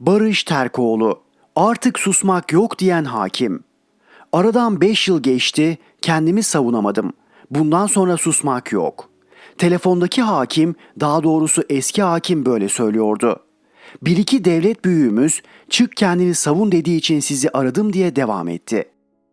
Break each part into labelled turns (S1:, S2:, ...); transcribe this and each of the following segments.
S1: Barış Terkoğlu, artık susmak yok diyen hakim. Aradan 5 yıl geçti, kendimi savunamadım. Bundan sonra susmak yok. Telefondaki hakim, daha doğrusu eski hakim böyle söylüyordu. Bir iki devlet büyüğümüz çık kendini savun dediği için sizi aradım diye devam etti.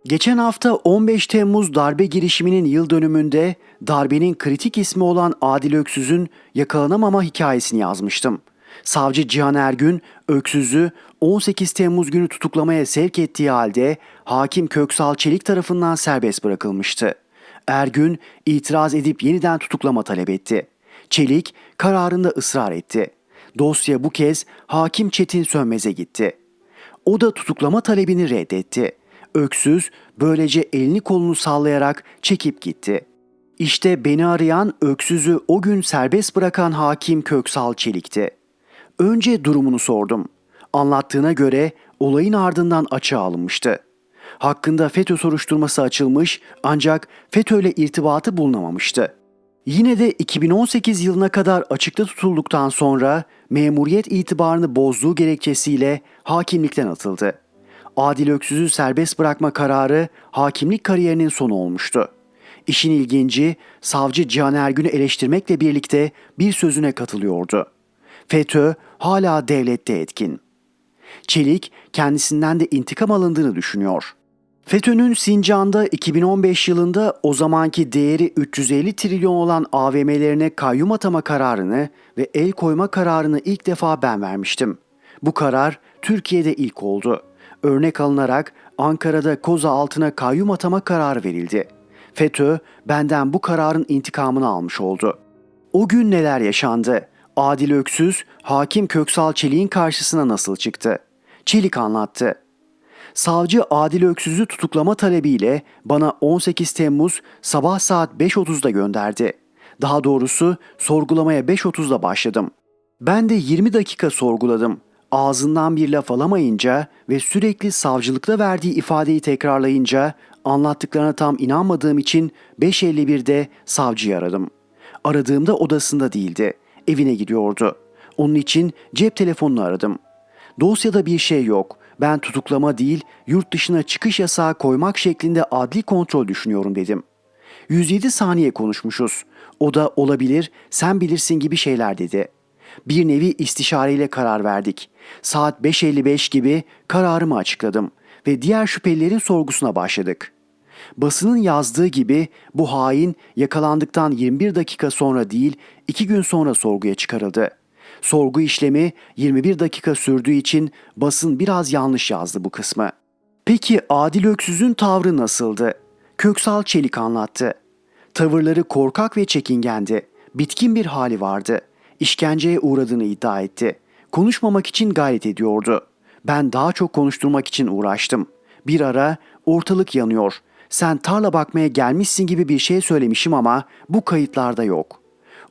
S1: Geçen hafta 15 Temmuz darbe girişiminin yıl dönümünde darbenin kritik ismi olan Adil Öksüz'ün yakalanamama hikayesini yazmıştım. Savcı Cihan Ergün, Öksüz'ü 18 Temmuz günü tutuklamaya sevk ettiği halde hakim Köksal Çelik tarafından serbest bırakılmıştı. Ergün itiraz edip yeniden tutuklama talep etti. Çelik kararında ısrar etti. Dosya bu kez hakim Çetin Sönmez'e gitti. O da tutuklama talebini reddetti. Öksüz böylece elini kolunu sallayarak çekip gitti. İşte beni arayan öksüzü o gün serbest bırakan hakim Köksal Çelik'ti. Önce durumunu sordum. Anlattığına göre olayın ardından açığa alınmıştı. Hakkında FETÖ soruşturması açılmış ancak FETÖ ile irtibatı bulunamamıştı. Yine de 2018 yılına kadar açıkta tutulduktan sonra memuriyet itibarını bozduğu gerekçesiyle hakimlikten atıldı. Adil Öksüz'ü serbest bırakma kararı hakimlik kariyerinin sonu olmuştu. İşin ilginci savcı Cihan Ergün'ü eleştirmekle birlikte bir sözüne katılıyordu. FETÖ hala devlette etkin. Çelik kendisinden de intikam alındığını düşünüyor. FETÖ'nün Sincan'da 2015 yılında o zamanki değeri 350 trilyon olan AVM'lerine kayyum atama kararını ve el koyma kararını ilk defa ben vermiştim. Bu karar Türkiye'de ilk oldu. Örnek alınarak Ankara'da koza altına kayyum atama kararı verildi. FETÖ benden bu kararın intikamını almış oldu. O gün neler yaşandı? Adil Öksüz, hakim Köksal Çelik'in karşısına nasıl çıktı? Çelik anlattı. Savcı Adil Öksüz'ü tutuklama talebiyle bana 18 Temmuz sabah saat 5.30'da gönderdi. Daha doğrusu sorgulamaya 5.30'da başladım. Ben de 20 dakika sorguladım. Ağzından bir laf alamayınca ve sürekli savcılıkta verdiği ifadeyi tekrarlayınca anlattıklarına tam inanmadığım için 5.51'de savcıyı aradım. Aradığımda odasında değildi. Evine gidiyordu. Onun için cep telefonunu aradım. Dosyada bir şey yok. Ben tutuklama değil, yurt dışına çıkış yasağı koymak şeklinde adli kontrol düşünüyorum dedim. 107 saniye konuşmuşuz. O da olabilir, sen bilirsin gibi şeyler dedi. Bir nevi istişareyle karar verdik. Saat 5.55 gibi kararımı açıkladım ve diğer şüphelilerin sorgusuna başladık. Basının yazdığı gibi bu hain yakalandıktan 21 dakika sonra değil 2 gün sonra sorguya çıkarıldı. Sorgu işlemi 21 dakika sürdüğü için basın biraz yanlış yazdı bu kısmı. Peki Adil Öksüz'ün tavrı nasıldı? Köksal Çelik anlattı. Tavırları korkak ve çekingendi. Bitkin bir hali vardı. İşkenceye uğradığını iddia etti. Konuşmamak için gayret ediyordu. Ben daha çok konuşturmak için uğraştım. Bir ara ortalık yanıyor. Sen tarla bakmaya gelmişsin gibi bir şey söylemişim ama bu kayıtlarda yok.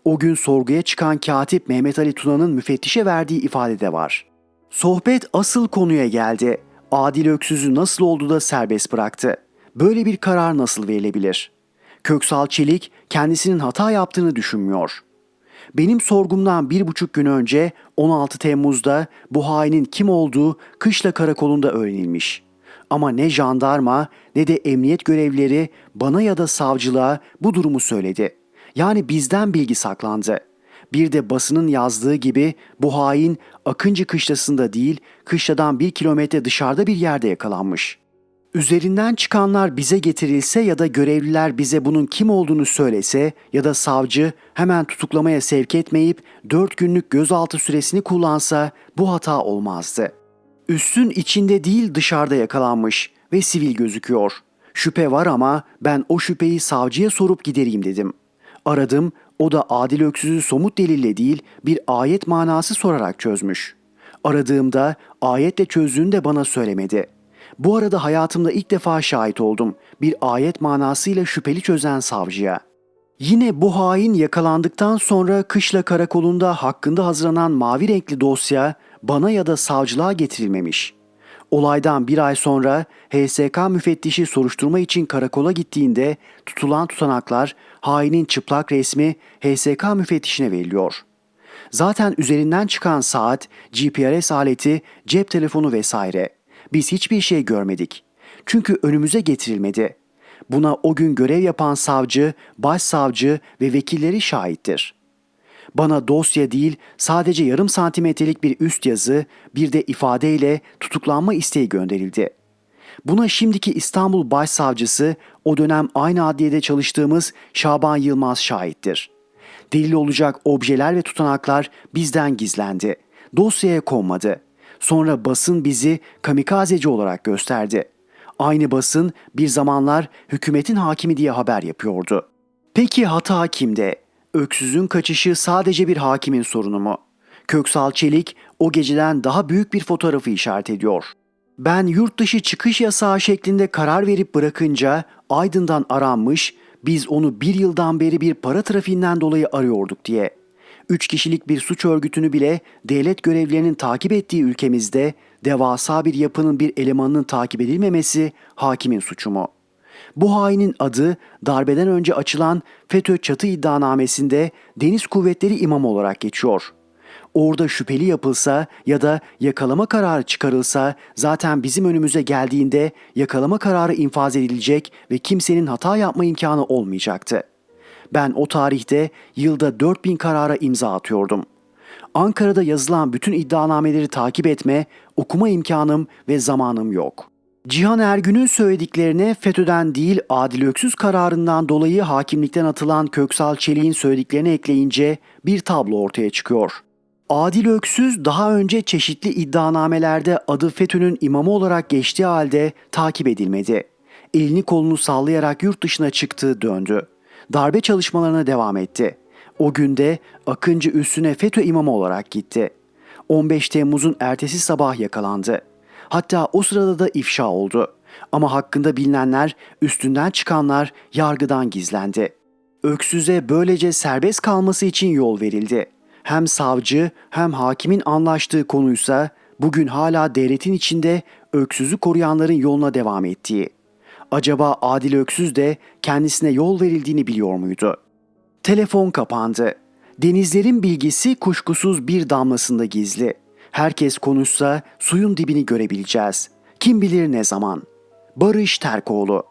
S1: O gün sorguya çıkan katip Mehmet Ali Tuna'nın müfettişe verdiği ifadede var. Sohbet asıl konuya geldi. Adil Öksüz'ü nasıl oldu da serbest bıraktı? Böyle bir karar nasıl verilebilir? Köksal Çelik kendisinin hata yaptığını düşünmüyor. Benim sorgumdan bir buçuk gün önce 16 Temmuz'da bu hainin kim olduğu Kışla Karakolu'nda öğrenilmiş. Ama ne jandarma ne de emniyet görevlileri bana ya da savcılığa bu durumu söyledi. Yani bizden bilgi saklandı. Bir de basının yazdığı gibi bu hain Akıncı kışlasında değil, kışladan bir kilometre dışarıda bir yerde yakalanmış. Üzerinden çıkanlar bize getirilse ya da görevliler bize bunun kim olduğunu söylese ya da savcı hemen tutuklamaya sevk etmeyip 4 günlük gözaltı süresini kullansa bu hata olmazdı. Üssün içinde değil dışarıda yakalanmış ve sivil gözüküyor. Şüphe var ama ben o şüpheyi savcıya sorup gidereyim dedim. Aradım, o da Adil Öksüz'ü somut delille değil bir ayet manası sorarak çözmüş. Aradığımda ayetle çözdüğünü de bana söylemedi. Bu arada hayatımda ilk defa şahit oldum bir ayet manasıyla şüpheli çözen savcıya. Yine bu hain yakalandıktan sonra Kışla Karakolu'nda hakkında hazırlanan mavi renkli dosya bana ya da savcılığa getirilmemiş. Olaydan bir ay sonra HSK müfettişi soruşturma için karakola gittiğinde tutulan tutanaklar hainin çıplak resmi HSK müfettişine veriliyor. Zaten üzerinden çıkan saat, GPRS aleti, cep telefonu vesaire. Biz hiçbir şey görmedik. Çünkü önümüze getirilmedi. Buna o gün görev yapan savcı, başsavcı ve vekilleri şahittir. Bana dosya değil sadece yarım santimetrelik bir üst yazı, bir de ifadeyle tutuklanma isteği gönderildi. Buna şimdiki İstanbul Başsavcısı, o dönem aynı adliyede çalıştığımız Şaban Yılmaz şahittir. Delil olacak objeler ve tutanaklar bizden gizlendi. Dosyaya konmadı. Sonra basın bizi kamikazeci olarak gösterdi. Aynı basın bir zamanlar hükümetin hakimi diye haber yapıyordu. Peki hata kimde? Öksüzün kaçışı sadece bir hakimin sorunu mu? Köksal Çelik o geceden daha büyük bir fotoğrafı işaret ediyor. Ben yurt dışı çıkış yasağı şeklinde karar verip bırakınca Aydın'dan aranmış, biz onu bir yıldan beri bir para trafiğinden dolayı arıyorduk diye. Üç kişilik bir suç örgütünü bile devlet görevlilerinin takip ettiği ülkemizde devasa bir yapının bir elemanının takip edilmemesi hakimin suçu mu? Bu hainin adı darbeden önce açılan FETÖ çatı iddianamesinde Deniz Kuvvetleri İmamı olarak geçiyor. Orada şüpheli yapılsa ya da yakalama kararı çıkarılsa zaten bizim önümüze geldiğinde yakalama kararı infaz edilecek ve kimsenin hata yapma imkanı olmayacaktı. Ben o tarihte yılda 4000 karara imza atıyordum. Ankara'da yazılan bütün iddianameleri takip etme, okuma imkanım ve zamanım yok. Cihan Ergün'ün söylediklerine FETÖ'den değil Adil Öksüz kararından dolayı hakimlikten atılan Köksal Çelik'in söylediklerini ekleyince bir tablo ortaya çıkıyor. Adil Öksüz daha önce çeşitli iddianamelerde adı FETÖ'nün imamı olarak geçtiği halde takip edilmedi. Elini kolunu sallayarak yurt dışına çıktı döndü. Darbe çalışmalarına devam etti. O günde Akıncı üstüne FETÖ imamı olarak gitti. 15 Temmuz'un ertesi sabah yakalandı. Hatta o sırada da ifşa oldu. Ama hakkında bilinenler, üstünden çıkanlar yargıdan gizlendi. Öksüz'e böylece serbest kalması için yol verildi. Hem savcı hem hakimin anlaştığı konuysa bugün hala devletin içinde Öksüz'ü koruyanların yoluna devam ettiği. Acaba Adil Öksüz de kendisine yol verildiğini biliyor muydu? Telefon kapandı. Denizlerin bilgisi kuşkusuz bir damlasında gizli. Herkes konuşsa suyun dibini görebileceğiz. Kim bilir ne zaman. Barış Terkoğlu